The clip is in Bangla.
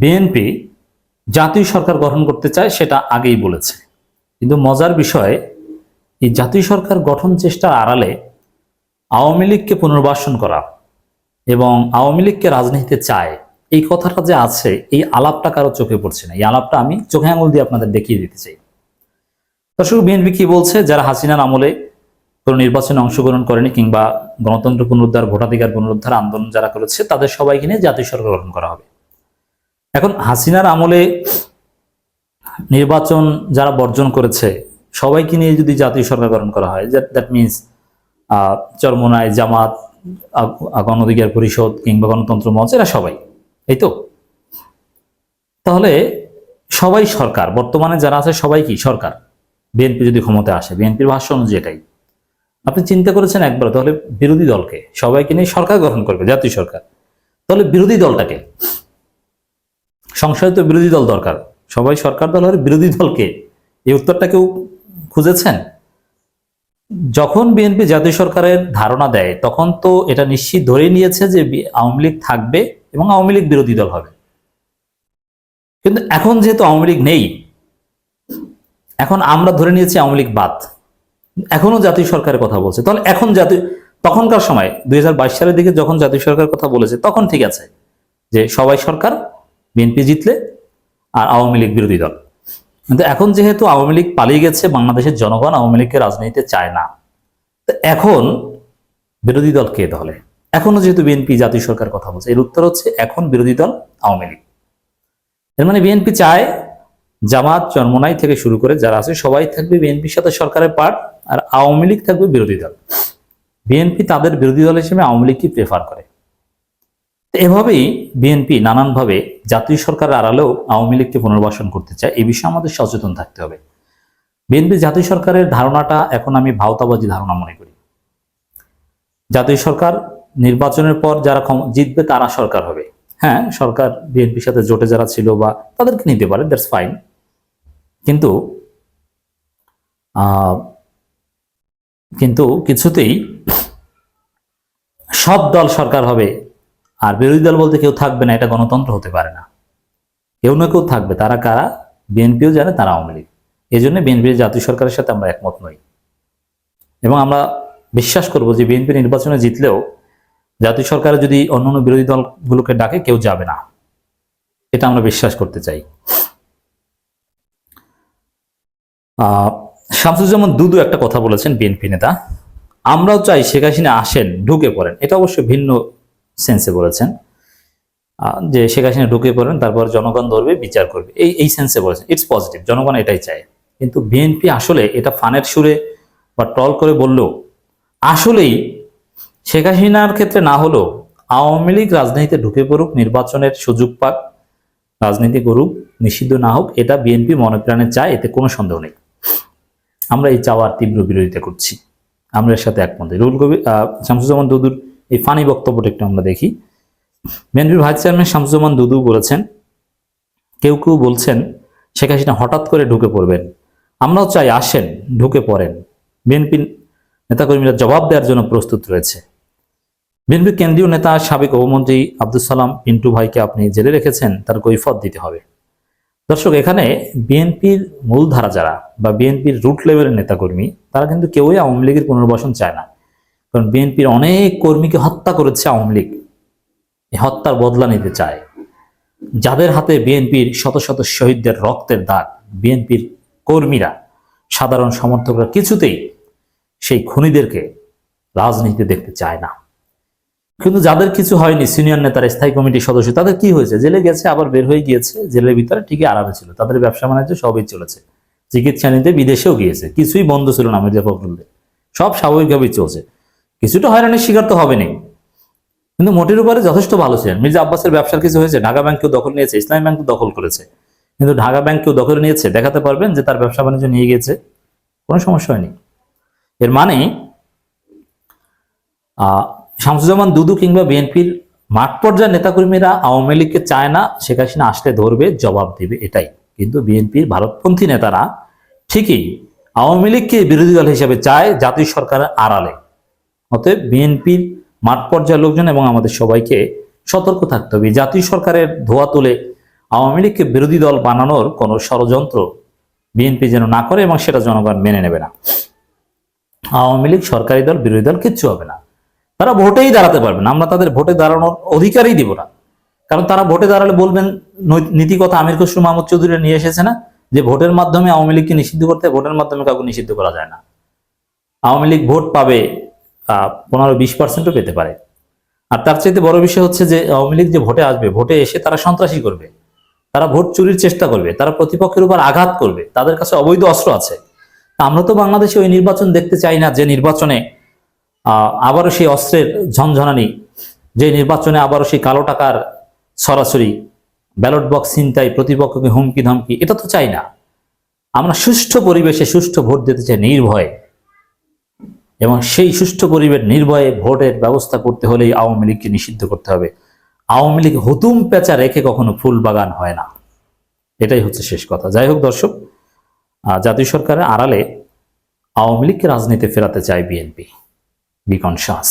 বিএনপি জাতীয় সরকার গঠন করতে চায় সেটা আগেই বলেছে। কিন্তু মজার বিষয়, এই জাতীয় সরকার গঠন চেষ্টার আড়ালে আওয়ামী লীগকে পুনর্বাসন করা এবং আওয়ামী লীগকে রাজনীতিতে চায়, এই কথাটা যে আছে, এই আলাপটা কারও চোখে পড়ছে না। এই আলাপটা আমি চোখে আঙুল দিয়ে আপনাদের দেখিয়ে দিতে চাই। দর্শক, বিএনপি কি বলছে? যারা হাসিনার আমলে কোনো নির্বাচনে অংশগ্রহণ করেনি কিংবা গণতন্ত্র পুনরুদ্ধার, ভোটাধিকার পুনরুদ্ধার আন্দোলন যারা করেছে, তাদের সবাইকে নিয়ে জাতীয় সরকার গঠন করা হবে। এখন হাসিনার আমলে নির্বাচন যারা বর্জন করেছে, সবাইকে নিয়ে যদি জাতীয় সরকার গঠন করা হয় দ্যাট মিনস চরমোনাই জামাত গণ অধিকার পরিষদ কিংবা গণতন্ত্র মঞ্চ, এরা সবাই, এই তো? তাহলে সবাই সরকার, বর্তমানে যারা আছে সবাই কি? সরকার। বিএনপি যদি ক্ষমতায় আসে, বিএনপির ভাষ্য অনুযায়ী এটাই। আপনি চিন্তা করেছেন একবার, তাহলে বিরোধী দলকে সবাইকে নিয়ে সরকার গঠন করবে, জাতীয় সরকার। তাহলে বিরোধী দলটাকে সংসদে তো বিরোধী দল দরকার। সবাই সরকার দল হলে বিরোধী দলকে। এই উত্তরটা কেউ খুঁজেছেন? যখন বিএনপি জাতীয় সরকারের ধারণা দেয়, তখন তো এটা নিশ্চিত ধরে নিয়েছে যে আওয়ামী লীগ থাকবে এবং আওয়ামী লীগ বিরোধী দল হবে। কিন্তু এখন যেহেতু আওয়ামী লীগ নেই, এখন আমরা ধরে নিয়েছি আওয়ামী লীগ বাদ। এখনও জাতীয় সরকারের কথা বলছে। তাহলে এখন জাতীয় তখনকার সময়, দুই হাজার বাইশ সালের দিকে যখন জাতীয় সরকার কথা বলেছে, তখন ঠিক আছে যে সবাই সরকার বিএনপি জিতলে আর আওয়ামী লীগ বিরোধী দল। কিন্তু এখন যেহেতু আওয়ামী লীগ পালিয়ে গেছে, বাংলাদেশের জনগণ আওয়ামী লীগকে রাজনীতিতে চায় না। তো এখন বিরোধী দল কে তাহলে এখনও যেহেতু বিএনপি জাতীয় সরকার কথা বলছে, এর উত্তর হচ্ছে এখন বিরোধী দল আওয়ামী লীগ। এর মানে বিএনপি চায় জামাত চরমনাই থেকে শুরু করে যারা আছে, সবাই থাকবে বিএনপির সাথে সরকারের পার্ট আর আওয়ামী লীগ থাকবে বিরোধী দল। বিএনপি তাদের বিরোধী দল হিসেবে আওয়ামী লীগকে প্রেফার করে। এভাবেই বিএনপি নানানভাবে জাতীয় সরকারের আড়ালেও আওয়ামী লীগকে পুনর্বাসন করতে চায় এই বিষয়ে আমাদের সচেতন থাকতে হবে। বিএনপি জাতীয় সরকারের ধারণাটা এখন আমি ভাওতাবাজি ধারণা মনে করি। জাতীয় সরকার নির্বাচনের পর যারা জিতবে তারা সরকার হবে। হ্যাঁ সরকার বিএনপির সাথে জোটে যারা ছিল বা তাদেরকে নিতে পারে দ্যাটস ফাইন কিন্তু কিন্তু কিছুতেই সব দল সরকার হবে আর বিরোধী দল বলতে কেউ থাকবে না, এটা গণতন্ত্র হতে পারে না। কেউ না কেউ থাকবে, তারা কারা? বিএনপিও জানে, তারা আওয়ামী লীগ। এই জন্য বিএনপির জাতীয় সরকারের সাথে আমরা একমত নই। এবং আমরা বিশ্বাস করব যে বিএনপি নির্বাচনে জিতলেও জাতীয় সরকার যদি অন্যান্য বিরোধী দলগুলোকে ডাকে, কেউ যাবে না। এটা আমরা বিশ্বাস করতে চাই। শামসুজ্জামান দুদু একটা কথা বলেছেন বিএনপি নেতা। আমরাও চাই শেখ হাসিনা আসেন, ঢুকে পড়েন। এটা অবশ্য ভিন্ন সেন্সে বলেছেন। যে শেখ হাসিনা ঢুকে পড়েন তারপর জনগণ ধরবে বিচার করবে। এই এই সেন্সে বলেছেন। ইটস পজিটিভ জনগণ এটাই চায়। কিন্তু বিএনপি আসলে এটা ফানের সুরে বা টল করে বললেও আসলেই শেখ হাসিনার ক্ষেত্রে না হলেও আওয়ামী লীগ রাজনীতিতে ঢুকে পড়ুক নির্বাচনের সুযোগ পাক রাজনীতি করুক নিষিদ্ধ না হোক এটা বিএনপি মনে প্রাণে চায় এতে কোনো সন্দেহ নেই। আমরা এই চাওয়ার তীব্র বিরোধিতা করছি। আমরা এর সাথে একমত। রুল কবি আহ, শামসুজ্জামান দুদুর এই ফানি বক্তব্যটা একটু আমরা দেখি। বিএনপির ভাইস চেয়ারম্যান শামসুজ্জামান দুদু বলেছেন, কেউ কেউ বলছেন, শেখ হাসিনা হঠাৎ করে ঢুকে পড়বেন। আমরাও চাই আসেন, ঢুকে পড়েন। বিএনপি নেতাকর্মীরা জবাব দেওয়ার জন্য প্রস্তুত রয়েছে। বিএনপির কেন্দ্রীয় নেতা, সাবেক উপমন্ত্রী আব্দুল সালাম পিন্টু ভাইকে আপনি জেলে রেখেছেন, তার কৈফত দিতে হবে। দর্শক, এখানে বিএনপির মূলধারা যারা বা বিএনপির রুট লেভেলের নেতাকর্মী, তারা কিন্তু কেউই আওয়ামী লীগের পুনর্বাসন চায় না। কারণ বিএনপির অনেক কর্মীকে হত্যা করেছে আওয়ামী লীগ। এই হত্যার বদলা নিতে চায়। যাদের হাতে বিএনপির শত শত শহীদদের রক্তের দাগ, বিএনপির কর্মীরা, সাধারণ সমর্থকরা কিছুতেই সেই খুনিদেরকে রাজনীতিতে দেখতে চায় না। কিন্তু যাদের কিছু হয়নি, সিনিয়র নেতার, স্থায়ী কমিটির সদস্য, তাদের কি হয়েছে? জেলে গেছে, আবার বের হয়ে গিয়েছে, জেলের ভিতরে ঠিকই আরামে ছিল। তাদের ব্যবসা বাণিজ্য সবই চলেছে। চিকিৎসা নিতে বিদেশেও গিয়েছে। কিছুই বন্ধ ছিল না মির্জা ফখরুলদের। সব স্বাভাবিকভাবেই চলছে। কিছুটা হয়রানির শিকার তো হবে নেই কিন্তু মোটের উপরে যথেষ্ট ভালো ছিলেন। মির্জা আব্বাসের ব্যবসার কিছু হয়েছে, ঢাকা ব্যাংক কেউ দখল নিয়েছে, ইসলামী ব্যাংক দখল করেছে। কিন্তু ঢাকা ব্যাংক কেউ দখল নিয়েছে, দেখাতে পারবেন যে তার ব্যবসা বাণিজ্য নিয়ে গিয়েছে, কোনো সমস্যা হয়নি। এর মানে শামসুজ্জামান দুদু কিংবা বিএনপির মাঠ পর্যায়ের নেতাকর্মীরা আওয়ামী লীগকে চায় না, শেখ হাসিনা আসলে ধরবে, জবাব দেবে এটাই। কিন্তু বিএনপির ভারতপন্থী নেতারা ঠিকই আওয়ামী লীগকে বিরোধী দল হিসেবে চায়, জাতীয় সরকারের আড়ালে। অতএব বিএনপির মাঠ পর্যায়ের লোকজন এবং আমাদের সবাইকে সতর্ক থাকতে হবে। জাতীয় সরকারের ধোয়া তুলে আওয়ামী লীগকে বিরোধী দল বানানোর কোনো ষড়যন্ত্র বিএনপি যেন না করে এবং সেটা জনগণ মেনে নেবে না। আওয়ামী লীগ সরকারি দল, বিরোধী দল কিচ্ছু হবে না। তারা ভোটেই দাঁড়াতে পারবে না। আমরা তাদের ভোটে দাঁড়ানোর অধিকারই দিব না। কারণ তারা ভোটে দাঁড়ালে বলবেন নীতিকথা আমির খসরু মাহমুদ চৌধুরী নিয়ে এসেছে না? যে ভোটের মাধ্যমে আওয়ামী লীগকে নিষিদ্ধ করতে, ভোটের মাধ্যমে কাউকে নিষিদ্ধ করা যায় না। আওয়ামী লীগ ভোট পাবে পনেরো বিশ পার্সেন্টও পেতে পারে। আর তার চাইতে বড় বিষয় হচ্ছে যে, আওয়ামী লীগ যে ভোটে আসবে, ভোটে এসে তারা সন্ত্রাসী করবে। তারা ভোট চুরির চেষ্টা করবে, তারা প্রতিপক্ষের উপর আঘাত করবে, তাদের কাছে অবৈধ অস্ত্র আছে। আমরা তো বাংলাদেশে ওই নির্বাচন দেখতে চাই না, যে নির্বাচনে আবারও সেই অস্ত্রের ঝনঝনানি, যে নির্বাচনে আবারও সেই কালো টাকার সরাসরি ব্যালট বক্স চিন্তায় প্রতিপক্ষকে হুমকি ধমকি, এটা তো চাই না। আমরা সুষ্ঠু পরিবেশে সুষ্ঠু ভোট দিতে চাই নির্ভয়ে। এবং সেই সুষ্ঠু পরিবেশ নির্ভয়ে ভোটের ব্যবস্থা করতে হলেই আওয়ামী লীগকে নিষিদ্ধ করতে হবে। আওয়ামী লীগ হুতুম পেঁচা রেখে কখনো ফুল বাগান হয় না। এটাই হচ্ছে শেষ কথা। যাই হোক দর্শক জাতীয় সরকারের আড়ালে আওয়ামী লীগকে রাজনীতি ফেরাতে চায় বিএনপি। B conscious